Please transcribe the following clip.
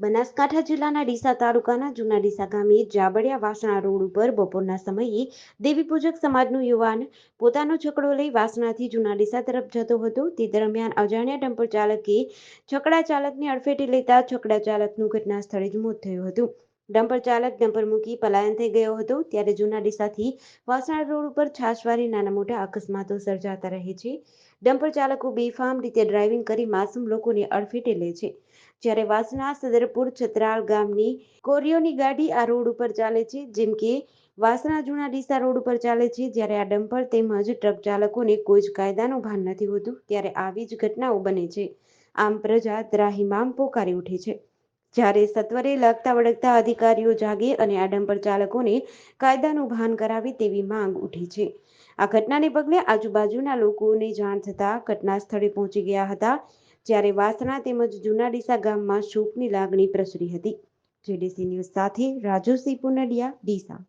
બનાસકાંઠા જિલ્લાના ડીસા તાલુકાના જૂના ડીસા ગામે જાબડિયા વાસણા રોડ ઉપર બપોરના સમયે દેવી પૂજક સમાજનું યુવાન પોતાનો છકડો લઈ વાસણાથી જૂના ડીસા તરફ જતો હતો. તે દરમિયાન અજાણ્યા ડમ્પર ચાલકે છકડા ચાલકને અડફેટે લેતા છકડા ચાલકનું ઘટના સ્થળે જ મોત થયું હતું. ડમ્પર ચાલક ડમ્પર મૂકી પલાયન થઈ ગયો હતો, ત્યારે જૂના ડીસાથી વાસણા રોડ ઉપર છાશવારી નાના મોટા અકસ્માતો સર્જાતા રહે છે. ડમ્પર ચાલકો બેફામ રીતે ડ્રાઇવિંગ કરી માસૂમ લોકોને અડફેટે લે છે. જ્યારે વાસણા સદરપુર છત્રાલ ગામની કોરીઓની ગાડી આ રોડ ઉપર ચાલે છે, જેમ કે વાસણા જૂના ડીસા રોડ ઉપર ચાલે છે, જ્યારે આ ડમ્પર તેમજ ટ્રક ચાલકોને કોઈ જ કાયદાનું ભાન નથી હોતું, ત્યારે આવી જ ઘટનાઓ બને છે. આમ પ્રજા ત્રાહિમામ પોકારી ઉઠે છે. જ્યારે સત્વરે લાગતા વળગતા અધિકારીઓ જાગે અને આડંબર ચાલકોને કાયદાનું ભાન કરાવે તેવી માંગ ઉઠી છે. આ ઘટનાને પગલે આજુબાજુના લોકોને જાણ થતાં ઘટના સ્થળે પહોંચી ગયા હતા, જ્યારે વાસણા તેમજ જૂના ડીસા ગામમાં શોકની લાગણી પ્રસરી હતી. જેડીસી ન્યૂઝ સાથે રાજુસિંહ પુનડિયા, ડીસા.